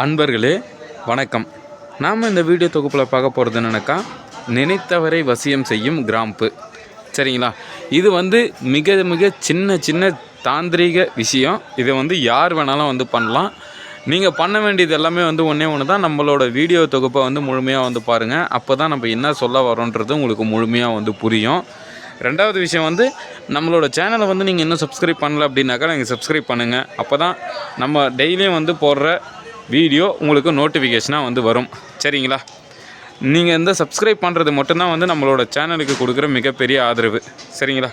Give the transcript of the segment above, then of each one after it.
அன்பர்களே வணக்கம். நாம் இந்த வீடியோ தொகுப்பில் பார்க்க போகிறது என்னென்னாக்கா நினைத்தவரை வசியம் செய்யும் கிராம்பு சரிங்களா? இது வந்து மிக மிக சின்ன சின்ன தாந்திரிக விஷயம். இதை வந்து யார் வேணாலும் வந்து பண்ணலாம். நீங்கள் பண்ண வேண்டியது எல்லாமே வந்து ஒன்றே ஒன்று தான் நம்மளோட வீடியோ தொகுப்பை வந்து முழுமையாக வந்து பாருங்கள் அப்போ தான் நம்ம என்ன சொல்ல வரோன்றது உங்களுக்கு முழுமையாக வந்து புரியும். ரெண்டாவது விஷயம் வந்து நம்மளோட சேனலை வந்து நீங்கள் இன்னும் சப்ஸ்கிரைப் பண்ணல அப்படின்னாக்கா நீங்கள் சப்ஸ்கிரைப் பண்ணுங்கள் அப்போ தான் நம்ம டெய்லியும் வந்து போடுற வீடியோ உங்களுக்கு நோட்டிஃபிகேஷனாக வந்து வரும். சரிங்களா? நீங்கள் இந்த சப்ஸ்கிரைப் பண்ணுறது மட்டும்தான் வந்து நம்மளோட சேனலுக்கு கொடுக்குற மிகப்பெரிய ஆதரவு. சரிங்களா?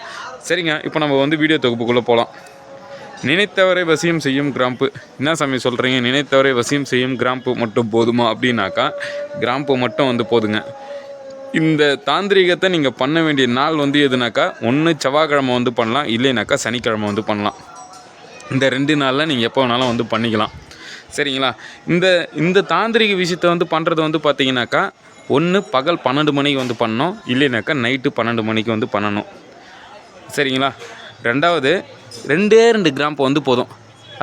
சரிங்க இப்போ நம்ம வந்து வீடியோ தொகுப்புக்குள்ளே போகலாம் நினைத்தவரை வசியம் செய்யும் கிராம்பு. என்ன சாமி சொல்கிறீங்க நினைத்தவரை வசியம் செய்யும் கிராம்பு மட்டும் போதுமா அப்படின்னாக்கா கிராம்பு மட்டும் வந்து போதுங்க. இந்த தாந்திரிகத்தை நீங்கள் பண்ண வேண்டிய நாள் வந்து எதுனாக்கா ஒன்று செவ்வாய்க்கிழமை வந்து பண்ணலாம் இல்லைனாக்கா சனிக்கிழமை வந்து பண்ணலாம். இந்த ரெண்டு நாளில் நீங்கள் எப்போ வேணாலும் வந்து பண்ணிக்கலாம். சரிங்களா? இந்த இந்த தாந்திரிக விஷயத்தை வந்து பண்ணுறது வந்து பார்த்தீங்கன்னாக்கா ஒன்று பகல் பன்னெண்டு மணிக்கு வந்து பண்ணணும். இல்லைனாக்கா நைட்டு பன்னெண்டு மணிக்கு வந்து பண்ணணும். சரிங்களா? ரெண்டாவது ரெண்டே ரெண்டு கிராம்பு வந்து போதும்.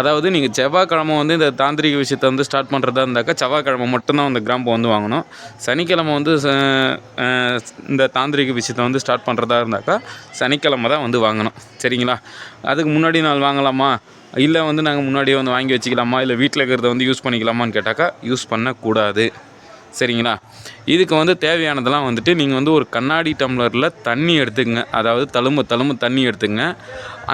அதாவது நீங்கள் செவ்வாய்க்கிழமை வந்து இந்த தாந்திரிக விஷயத்தை வந்து ஸ்டார்ட் பண்ணுறதா இருந்தாக்கா செவ்வாய்க்கிழமை மட்டும்தான் அந்த கிராம்பு வந்து வாங்கணும். சனிக்கிழமை வந்து ச- இந்த தாந்திரிக விஷயத்தை வந்து ஸ்டார்ட் பண்ணுறதா இருந்தாக்கா சனிக்கிழமை தான் வந்து வாங்கணும். சரிங்களா? அதுக்கு முன்னாடி நாள் வாங்கலாமா? இல்லை வந்து நாங்கள் முன்னாடியே வந்து வாங்கி வச்சுக்கலாமா? இல்லை வீட்டில் இருக்கிறத வந்து யூஸ் பண்ணிக்கலாமான்னு கேட்டாக்கா யூஸ் பண்ணக்கூடாது. சரிங்களா? இதுக்கு வந்து தேவையானதெல்லாம் வந்துட்டு நீங்கள் வந்து ஒரு கண்ணாடி டம்ளரில் தண்ணி எடுத்துக்கங்க. அதாவது தழும்பு தழும்பு தண்ணி எடுத்துங்க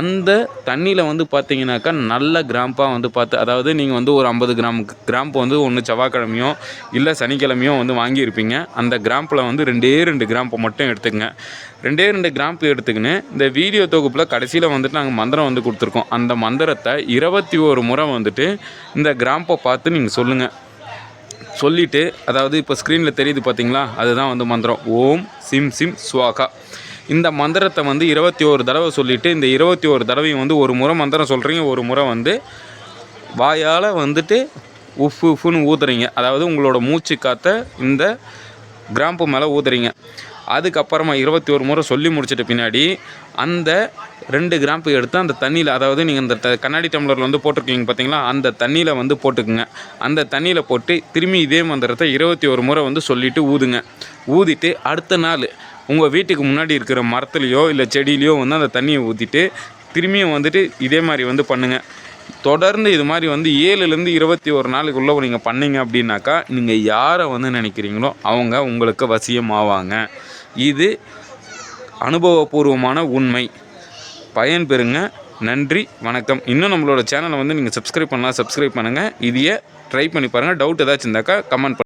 அந்த தண்ணியில் வந்து பார்த்தீங்கன்னாக்கா நல்ல கிராம்பாக வந்து பார்த்து அதாவது நீங்கள் வந்து ஒரு ஐம்பது கிராம் கிராம்பு வந்து ஒன்று செவ்வாய்க்கிழமையோ இல்லை சனிக்கிழமையோ வந்து வாங்கியிருப்பீங்க. அந்த கிராம்பில் வந்து ரெண்டே ரெண்டு கிராம்பை மட்டும் எடுத்துக்கங்க. ரெண்டே ரெண்டு கிராம்பு எடுத்துக்கின்னு இந்த வீடியோ தொகுப்பில் கடைசியில் வந்துட்டு நாங்கள் மந்திரம் வந்து கொடுத்துருக்கோம். அந்த மந்திரத்தை இருபத்தி ஒரு முறை வந்துட்டு இந்த கிராம்பை பார்த்து நீங்கள் சொல்லுங்கள் சொல்லிவிட்டு அதாவது இப்போ ஸ்க்ரீனில் தெரியுது பார்த்தீங்களா அதுதான் வந்து மந்திரம். ஓம் சிம் சிம் ஸ்வாகா இந்த மந்திரத்தை வந்து இருபத்தி ஒரு தடவை சொல்லிவிட்டு இந்த இருபத்தி ஒரு தடவையும் வந்து ஒரு முறை மந்திரம் சொல்கிறீங்க ஒரு முறை வந்து வாயால் வந்துட்டு உஃப் உஃப்னு ஊதுறீங்க. அதாவது உங்களோட மூச்சு காற்றை இந்த கிராம்பு மேலே ஊதுறீங்க. அதுக்கப்புறமா இருபத்தி ஒரு முறை சொல்லி முடிச்சிட்ட பின்னாடி அந்த ரெண்டு கிராம்பு எடுத்து அந்த தண்ணியில் அதாவது நீங்கள் இந்த த கண்ணாடி டம்ளரில் வந்து போட்டிருக்கீங்க பார்த்தீங்களா அந்த தண்ணியில் வந்து போட்டுக்குங்க. அந்த தண்ணியில் போட்டு திரும்பி இதே மந்திரத்தை இருபத்தி ஒரு முறை வந்து சொல்லிவிட்டு ஊதுங்க. ஊதிட்டு அடுத்த நாள் உங்கள் வீட்டுக்கு முன்னாடி இருக்கிற மரத்துலேயோ இல்லை செடியிலையோ வந்து அந்த தண்ணியை ஊற்றிட்டு திரும்பியும் வந்துட்டு இதே மாதிரி வந்து பண்ணுங்கள் தொடர்ந்து இது மாதிரி வந்து ஏழுலேருந்து இருபத்தி ஒரு நாளுக்குள்ளே நீங்கள் பண்ணீங்க அப்படின்னாக்கா நீங்கள் யாரை வந்து நினைக்கிறீங்களோ அவங்க உங்களுக்கு வசியம் ஆவாங்க இது அனுபவபூர்வமான உண்மை. பயன் பெறுங்க. நன்றி வணக்கம். இன்னும் நம்மளோட சேனலை வந்து நீங்கள் சப்ஸ்கிரைப் பண்ணலாம் சப்ஸ்கிரைப் பண்ணுங்கள் இதையே ட்ரை பண்ணி பாருங்கள் டவுட் ஏதாச்சும் இருந்தாக்கா கமெண்ட்